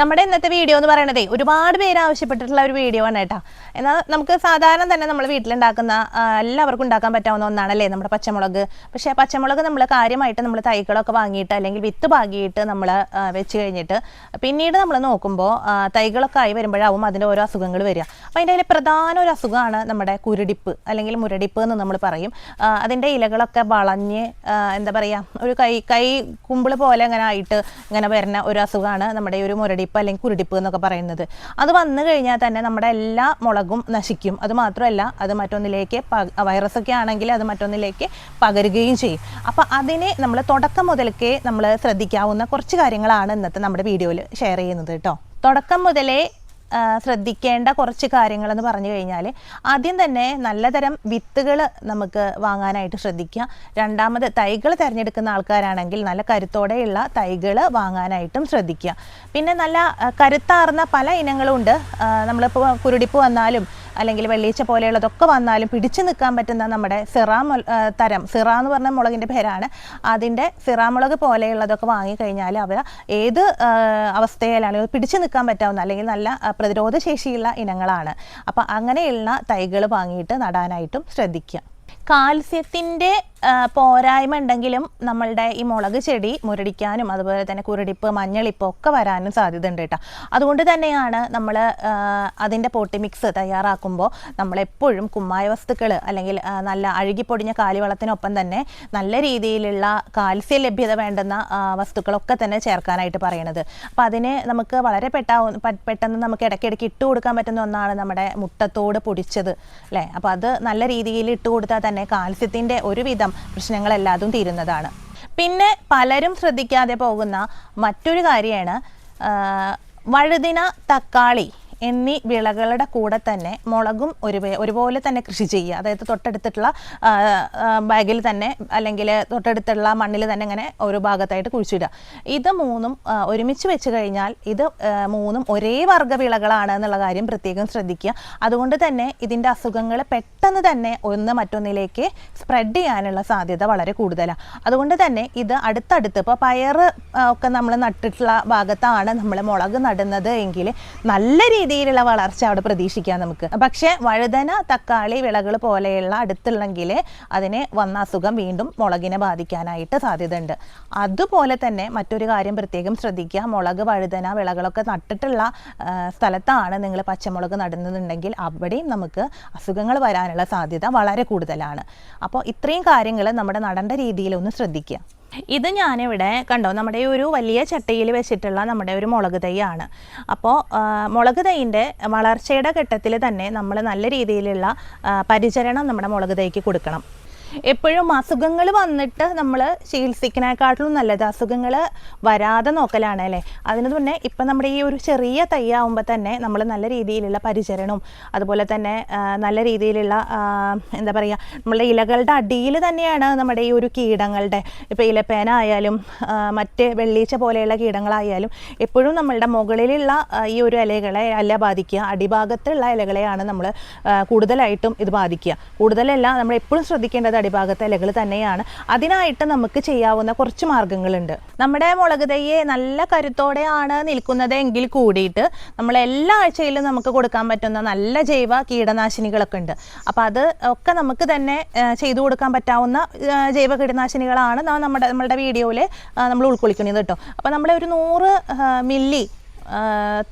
നമ്മുടെ ഇന്നത്തെ വീഡിയോ എന്ന് പറയുന്നത് ഒരുപാട് പേര് ആവശ്യപ്പെട്ടിട്ടുള്ള ഒരു വീഡിയോ ആണ് കേട്ടോ. എന്നാൽ നമുക്ക് സാധാരണ തന്നെ നമ്മൾ വീട്ടിലുണ്ടാക്കുന്ന എല്ലാവർക്കും ഉണ്ടാക്കാൻ പറ്റാവുന്ന ഒന്നാണല്ലേ നമ്മുടെ പച്ചമുളക്. പക്ഷേ പച്ചമുളക് നമ്മൾ കാര്യമായിട്ട് നമ്മൾ തൈകളൊക്കെ വാങ്ങിയിട്ട് അല്ലെങ്കിൽ വിത്ത് പാകിയിട്ട് നമ്മൾ വെച്ച് കഴിഞ്ഞിട്ട് പിന്നീട് നമ്മൾ നോക്കുമ്പോൾ തൈകളൊക്കെ ആയി വരുമ്പോഴാവും അതിന്റെ ഓരോ അസുഖങ്ങൾ വരിക. അപ്പോൾ അതിന്റെ അതിൽ പ്രധാന ഒരു അസുഖമാണ് നമ്മുടെ കുരുടിപ്പ് അല്ലെങ്കിൽ മുരടിപ്പ് എന്ന് നമ്മൾ പറയും. അതിന്റെ ഇലകളൊക്കെ വളഞ്ഞ് എന്താ പറയുക ഒരു കൈ കൈ കുമ്പിൾ പോലെ അങ്ങനെ ആയിട്ട് ഇങ്ങനെ വരുന്ന ഒരു അസുഖമാണ് നമ്മുടെ ഈ ഒരു മുരടിപ്പ് അല്ലെങ്കിൽ കുരുടിപ്പ് എന്നൊക്കെ പറയുന്നത്. അത് വന്നു കഴിഞ്ഞാൽ തന്നെ നമ്മുടെ എല്ലാ മുളകും നശിക്കും. അത് മാത്രമല്ല അത് മറ്റൊന്നിലേക്ക് വൈറസ് ഒക്കെ ആണെങ്കിൽ അത് മറ്റൊന്നിലേക്ക് പകരുകയും ചെയ്യും. അപ്പോൾ അതിനെ നമ്മൾ തുടക്കം മുതൽക്കേ നമ്മൾ ശ്രദ്ധിക്കാവുന്ന കുറച്ച് കാര്യങ്ങളാണ് ഇന്നത്തെ നമ്മുടെ വീഡിയോയിൽ ഷെയർ ചെയ്യുന്നത് കേട്ടോ. തുടക്കം മുതലേ ശ്രദ്ധിക്കേണ്ട കുറച്ച് കാര്യങ്ങളെന്ന് പറഞ്ഞു കഴിഞ്ഞാൽ ആദ്യം തന്നെ നല്ലതരം വിത്തുകൾ നമുക്ക് വാങ്ങാനായിട്ട് ശ്രദ്ധിക്കുക. രണ്ടാമത് തൈകൾ തിരഞ്ഞെടുക്കുന്ന ആൾക്കാരാണെങ്കിൽ നല്ല കരുത്തോടെയുള്ള തൈകൾ വാങ്ങാനായിട്ടും ശ്രദ്ധിക്കുക. പിന്നെ നല്ല കരുത്താർന്ന പല ഇനങ്ങളും ഉണ്ട് നമ്മളിപ്പോൾ കുരുടിപ്പ് വന്നാലും അല്ലെങ്കിൽ വെള്ളീച്ച പോലെയുള്ളതൊക്കെ വന്നാലും പിടിച്ചു നിൽക്കാൻ പറ്റുന്ന നമ്മുടെ സിറാ തരം. സിറ എന്ന് പറഞ്ഞ മുളകിന്റെ പേരാണ്. അതിന്റെ സിറാമുളക് പോലെയുള്ളതൊക്കെ വാങ്ങിക്കഴിഞ്ഞാൽ അവർ ഏത് അവസ്ഥയിലാണ് പിടിച്ചു നിൽക്കാൻ പറ്റാവുന്ന അല്ലെങ്കിൽ നല്ല പ്രതിരോധ ശേഷിയുള്ള ഇനങ്ങളാണ്. അപ്പോൾ അങ്ങനെയുള്ള തൈകൾ വാങ്ങിയിട്ട് നടാനായിട്ടും ശ്രദ്ധിക്കുക. കാൽസ്യത്തിന്റെ പോരായ്മ ഉണ്ടെങ്കിലും നമ്മളുടെ ഈ മുളക് ചെടി മുരടിക്കാനും അതുപോലെ തന്നെ കുരടിപ്പ് മഞ്ഞളിപ്പ് ഒക്കെ വരാനും സാധ്യത ഉണ്ട് കേട്ടോ. അതുകൊണ്ട് തന്നെയാണ് നമ്മൾ അതിന്റെ പോട്ടി മിക്സ് തയ്യാറാക്കുമ്പോൾ നമ്മളെപ്പോഴും കുമ്മായ വസ്തുക്കൾ അല്ലെങ്കിൽ നല്ല അഴുകിപ്പൊടിഞ്ഞ കാലിവളത്തിനൊപ്പം തന്നെ നല്ല രീതിയിലുള്ള കാൽസ്യ ലഭ്യത വേണ്ടുന്ന വസ്തുക്കളൊക്കെ തന്നെ ചേർക്കാനായിട്ട് പറയണത്. അപ്പോൾ അതിന് നമുക്ക് വളരെ പെട്ടാവുന്ന പെട്ടെന്ന് നമുക്ക് ഇടയ്ക്കിടയ്ക്ക് ഇട്ട് കൊടുക്കാൻ പറ്റുന്ന ഒന്നാണ് നമ്മുടെ മുട്ടത്തോട് പൊടിച്ചത് അല്ലേ? അപ്പോൾ അത് നല്ല രീതിയിൽ ഇട്ട് കൊടുത്താൽ തന്നെ കാൽസ്യത്തിന്റെ ഒരുവിധം പ്രശ്നങ്ങളെല്ലാതും തീരുന്നതാണ്. പിന്നെ പലരും ശ്രദ്ധിക്കാതെ പോകുന്ന മറ്റൊരു കാര്യമാണ് വഴുതിന തക്കാളി. എന്നീ വിളകളുടെ കൂടെ തന്നെ മുളകും ഒരു ഒരുപോലെ തന്നെ കൃഷി ചെയ്യുക. അതായത് തൊട്ടടുത്തിട്ടുള്ള ബാഗിൽ തന്നെ അല്ലെങ്കിൽ തൊട്ടടുത്തുള്ള മണ്ണിൽ തന്നെ ഇങ്ങനെ ഒരു ഭാഗത്തായിട്ട് കുഴിച്ചിടുക. ഇത് മൂന്നും ഒരുമിച്ച് വെച്ച് കഴിഞ്ഞാൽ ഇത് മൂന്നും ഒരേ വർഗ വിളകളാണ് എന്നുള്ള കാര്യം പ്രത്യേകം ശ്രദ്ധിക്കുക. അതുകൊണ്ട് തന്നെ ഇതിന്റെ അസുഖങ്ങൾ പെട്ടെന്ന് തന്നെ ഒന്ന് മറ്റൊന്നിലേക്ക് സ്പ്രെഡ് ചെയ്യാനുള്ള സാധ്യത വളരെ കൂടുതലാണ്. അതുകൊണ്ട് തന്നെ ഇത് അടുത്തടുത്ത് ഇപ്പോൾ പയർ ഒക്കെ നമ്മൾ നട്ടിട്ടുള്ള ഭാഗത്താണ് നമ്മൾ മുളക് നടുന്നത് എങ്കിൽ നല്ല രീതിയിലുള്ള വളർച്ച അവിടെ പ്രതീക്ഷിക്കാം നമുക്ക്. പക്ഷേ വഴുതന തക്കാളി വിളകൾ പോലെയുള്ള അടുത്തുള്ളെങ്കിൽ അതിനെ വന്ന അസുഖം വീണ്ടും മുളകിനെ ബാധിക്കാനായിട്ട് സാധ്യതയുണ്ട്. അതുപോലെ തന്നെ മറ്റൊരു കാര്യം പ്രത്യേകം ശ്രദ്ധിക്കുക. മുളക് വഴുതന വിളകളൊക്കെ നട്ടിട്ടുള്ള സ്ഥലത്താണ് നിങ്ങൾ പച്ചമുളക് നടുന്നുണ്ടെങ്കിൽ അവിടെയും നമുക്ക് അസുഖങ്ങൾ വരാനുള്ള സാധ്യത വളരെ കൂടുതലാണ്. അപ്പോൾ ഇത്രയും കാര്യങ്ങൾ നമ്മുടെ നടേണ്ട രീതിയിൽ ഒന്ന് ശ്രദ്ധിക്കുക. ഇത് ഞാനിവിടെ കണ്ടോ നമ്മുടെ ഒരു വലിയ ചട്ടിയിൽ വെച്ചിട്ടുള്ള നമ്മുടെ ഒരു മുളക് തൈയാണ്. അപ്പോൾ മുളക് തൈന്റെ വളർച്ചയുടെ ഘട്ടത്തിൽ തന്നെ നമ്മൾ നല്ല രീതിയിലുള്ള പരിചരണം നമ്മുടെ മുളക് തൈക്ക് കൊടുക്കണം. എപ്പോഴും അസുഖങ്ങൾ വന്നിട്ട് നമ്മൾ ചികിത്സിക്കുന്നതിനെക്കാട്ടിലും നല്ലത് അസുഖങ്ങൾ വരാതെ നോക്കലാണ് അല്ലേ? അതിന് മുന്നേ ഇപ്പം നമ്മുടെ ഈ ഒരു ചെറിയ തൈയാവുമ്പോൾ തന്നെ നമ്മൾ നല്ല രീതിയിലുള്ള പരിചരണവും അതുപോലെ തന്നെ നല്ല രീതിയിലുള്ള എന്താ പറയുക നമ്മളുടെ ഇലകളുടെ അടിയിൽ തന്നെയാണ് നമ്മുടെ ഈ ഒരു കീടങ്ങളുടെ ഇപ്പോൾ ഇലപ്പേന ആയാലും മറ്റ് വെള്ളീച്ച പോലെയുള്ള കീടങ്ങളായാലും എപ്പോഴും നമ്മളുടെ മുകളിലുള്ള ഈ ഒരു ഇലകളെ അല്ല ബാധിക്കുക. അടിഭാഗത്തുള്ള ഇലകളെയാണ് നമ്മൾ കൂടുതലായിട്ടും ഇത് ബാധിക്കുക. കൂടുതലല്ല നമ്മൾ എപ്പോഴും ശ്രദ്ധിക്കേണ്ടത് അടിഭാഗത്തെ ഇലകൾ തന്നെയാണ്. അതിനായിട്ട് നമുക്ക് ചെയ്യാവുന്ന കുറച്ച് മാർഗങ്ങളുണ്ട്. നമ്മുടെ മുളക് തയ്യെ നല്ല കരുത്തോടെയാണ് നിൽക്കുന്നത് എങ്കിൽ കൂടിയിട്ട് നമ്മൾ എല്ലാ ആഴ്ചയിലും നമുക്ക് കൊടുക്കാൻ പറ്റുന്ന നല്ല ജൈവ കീടനാശിനികളൊക്കെ ഉണ്ട്. അപ്പോൾ അത് ഒക്കെ നമുക്ക് തന്നെ ചെയ്തു കൊടുക്കാൻ പറ്റാവുന്ന ജൈവ കീടനാശിനികളാണ് നമ്മുടെ നമ്മളുടെ വീഡിയോയിൽ നമ്മൾ ഉൾക്കൊള്ളിക്കുന്നത് കേട്ടോ. അപ്പോൾ നമ്മളെ ഒരു നൂറ് മില്ലി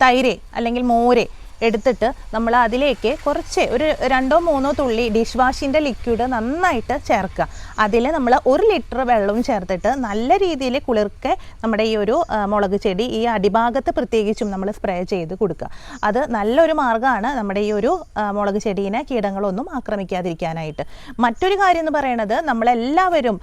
തൈര് അല്ലെങ്കിൽ മോര് എടുത്തിട്ട് നമ്മൾ അതിലേക്ക് കുറച്ച് ഒരു രണ്ടോ മൂന്നോ തുള്ളി ഡിഷ് വാഷിന്റെ ലിക്വിഡ് നന്നായിട്ട് ചേർക്കുക. അതിൽ നമ്മൾ ഒരു ലിറ്റർ വെള്ളവും ചേർത്തിട്ട് നല്ല രീതിയിൽ കുളിർക്കെ നമ്മുടെ ഈ ഒരു മുളക് ചെടി ഈ അടിഭാഗത്ത് പ്രത്യേകിച്ചും നമ്മൾ സ്പ്രേ ചെയ്ത് കൊടുക്കുക അത് നല്ലൊരു മാർഗമാണ് നമ്മുടെ ഈ ഒരു മുളക് ചെടീനെ കീടങ്ങളൊന്നും ആക്രമിക്കാതിരിക്കാനായിട്ട്. മറ്റൊരു കാര്യം എന്ന് പറയുന്നത് നമ്മളെല്ലാവരും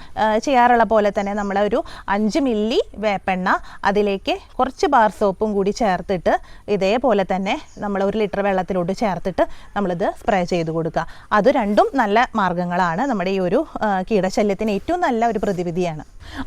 ചെയ്യാറുള്ള പോലെ തന്നെ നമ്മളൊരു അഞ്ച് മില്ലി വേപ്പെണ്ണ അതിലേക്ക് കുറച്ച് ബാർ സോപ്പും കൂടി ചേർത്തിട്ട് ഇതേപോലെ തന്നെ നമ്മൾ ഒരു ലിറ്റർ വെള്ളത്തിലോട്ട് ചേർത്തിട്ട് നമ്മളിത് സ്പ്രേ ചെയ്ത് കൊടുക്കുക അത് രണ്ടും നല്ല മാർഗങ്ങളാണ് നമ്മുടെ ഈ ഒരു ആ, കീടശല്യത്തിന് ഏറ്റവും നല്ല ഒരു പ്രതിവിധിയാണ്.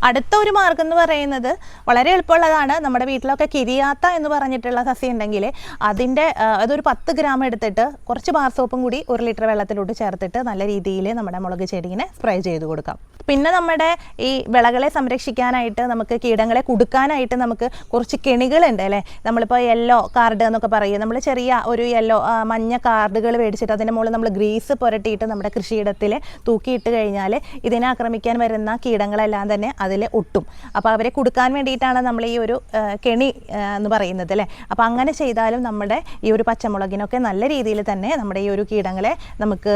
അടുത്ത ഒരു മാർഗം എന്ന് പറയുന്നത് വളരെ എളുപ്പമുള്ളതാണ്. നമ്മുടെ വീട്ടിലൊക്കെ കിരിയാത്ത എന്ന് പറഞ്ഞിട്ടുള്ള സസ്യം ഉണ്ടെങ്കിൽ അതിന്റെ അതൊരു പത്ത് ഗ്രാം എടുത്തിട്ട് കുറച്ച് ബാർ സോപ്പും കൂടി ഒരു ലിറ്റർ വെള്ളത്തിലോട്ട് ചേർത്തിട്ട് നല്ല രീതിയിൽ നമ്മുടെ മുളക് ചെടീനെ സ്പ്രേ ചെയ്ത് കൊടുക്കാം. പിന്നെ നമ്മുടെ ഈ വിളകളെ സംരക്ഷിക്കാനായിട്ട് നമുക്ക് കീടങ്ങളെ കൊടുക്കാനായിട്ട് നമുക്ക് കുറച്ച് കെണികളുണ്ട് അല്ലേ? നമ്മളിപ്പോൾ യെല്ലോ കാർഡ് എന്നൊക്കെ പറയും. നമ്മൾ ചെറിയ ഒരു യെല്ലോ മഞ്ഞ കാർഡുകൾ മേടിച്ചിട്ട് അതിന്റെ മുകളിൽ നമ്മൾ ഗ്രീസ് പുരട്ടിയിട്ട് നമ്മുടെ കൃഷിയിടത്തിൽ തൂക്കിയിട്ട് കഴിഞ്ഞാൽ ഇതിനെ ആക്രമിക്കാൻ വരുന്ന കീടങ്ങളെല്ലാം തന്നെ അതിൽ ഒട്ടും. അപ്പോൾ അവരെ കൊടുക്കാൻ വേണ്ടിയിട്ടാണ് നമ്മൾ ഈ ഒരു കെണി എന്ന് പറയുന്നത് അല്ലേ? അപ്പോൾ അങ്ങനെ ചെയ്താലും നമ്മുടെ ഈ ഒരു പച്ചമുളകിനൊക്കെ നല്ല രീതിയിൽ തന്നെ നമ്മുടെ ഈ ഒരു കീടങ്ങളെ നമുക്ക്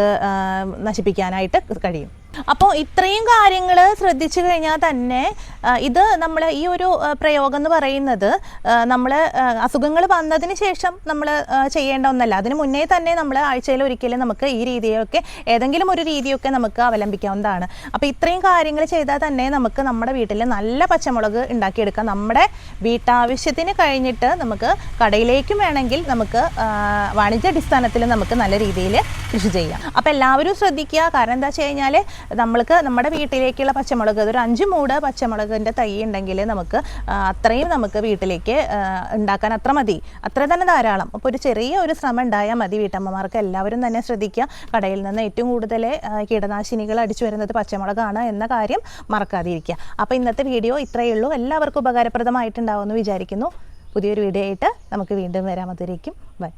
നശിപ്പിക്കാനായിട്ട് കഴിയും. അപ്പോൾ ഇത്രയും കാര്യങ്ങൾ ശ്രദ്ധിച്ചു കഴിഞ്ഞാൽ തന്നെ ഇത് നമ്മൾ ഈ ഒരു പ്രയോഗം എന്ന് പറയുന്നത് നമ്മൾ അസുഖങ്ങൾ വന്നതിന് ശേഷം നമ്മൾ ചെയ്യേണ്ട ഒന്നല്ല. അതിന് മുന്നേ തന്നെ നമ്മൾ ആഴ്ചയിൽ ഒരിക്കലും നമുക്ക് ഈ രീതിയൊക്കെ ഏതെങ്കിലും ഒരു രീതിയൊക്കെ നമുക്ക് അവലംബിക്കാവുന്നതാണ്. അപ്പോൾ ഇത്രയും കാര്യങ്ങൾ ചെയ്താൽ തന്നെ നമുക്ക് നമ്മുടെ വീട്ടിൽ നല്ല പച്ചമുളക് ഉണ്ടാക്കിയെടുക്കാം. നമ്മുടെ വീട്ടാവശ്യത്തിന് കഴിഞ്ഞിട്ട് നമുക്ക് കടയിലേക്കും വേണമെങ്കിൽ നമുക്ക് വാണിജ്യ വാണിജ്യാടിസ്ഥാനത്തിൽ നമുക്ക് നല്ല രീതിയിൽ കൃഷി ചെയ്യാം. അപ്പോൾ എല്ലാവരും ശ്രദ്ധിക്കുക. കാരണം എന്താ വെച്ച് കഴിഞ്ഞാൽ നമ്മൾക്ക് നമ്മുടെ വീട്ടിലേക്കുള്ള പച്ചമുളക് ഒരു അഞ്ച് മൂട് പച്ചമുളകിന്റെ തൈ ഉണ്ടെങ്കിൽ നമുക്ക് അത്രയും നമുക്ക് വീട്ടിലേക്ക് ഉണ്ടാക്കാൻ അത്ര മതി. അത്ര തന്നെ ധാരാളം. അപ്പോൾ ഒരു ചെറിയ ഒരു ശ്രമം ഉണ്ടായാൽ മതി വീട്ടമ്മമാർക്ക്. എല്ലാവരും തന്നെ ശ്രദ്ധിക്കുക. കടയിൽ നിന്ന് ഏറ്റവും കൂടുതൽ കീടനാശിനികൾ അടിച്ചു വരുന്നത് പച്ചമുളകാണ് എന്ന കാര്യം മറക്കാതിരിക്കുക. അപ്പോൾ ഇന്നത്തെ വീഡിയോ ഇത്രയേ ഉള്ളൂ. എല്ലാവർക്കും ഉപകാരപ്രദമായിട്ടുണ്ടാവുമെന്ന് വിചാരിക്കുന്നു. പുതിയൊരു വീഡിയോ ആയിട്ട് നമുക്ക് വീണ്ടും വരാമതിരിക്കും ബൈ.